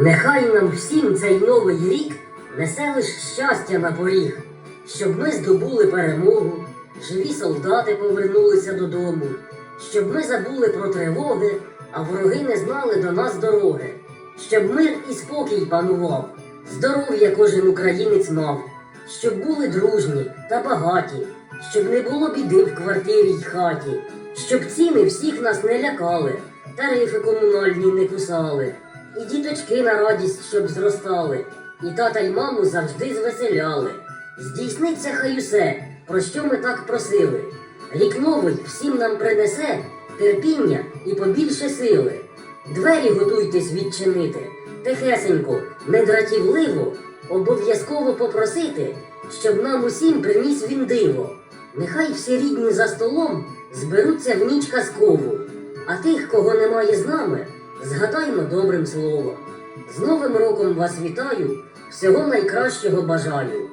Нехай нам всім цей новий рік несе лиш щастя на поріг, щоб ми здобули перемогу, живі солдати повернулися додому, щоб ми забули про тривоги, а вороги не знали до нас дороги, щоб мир і спокій панував, здоров'я кожен українець мав, щоб були дружні та багаті, щоб не було біди в квартирі й хаті, щоб ціни всіх нас не лякали, тарифи комунальні не кусали, і діточки на радість, щоб зростали, і тата й маму завжди звеселяли. Здійсниться хай усе, про що ми так просили. Рік новий всім нам принесе терпіння і побільше сили. Двері готуйтесь відчинити, тихесенько, не дратівливо, обов'язково попросити, щоб нам усім приніс він диво. Нехай всі рідні за столом зберуться в ніч казкову, а тих, кого немає з нами, згадаймо добрим словом. З Новим роком вас вітаю, всього найкращого бажаю.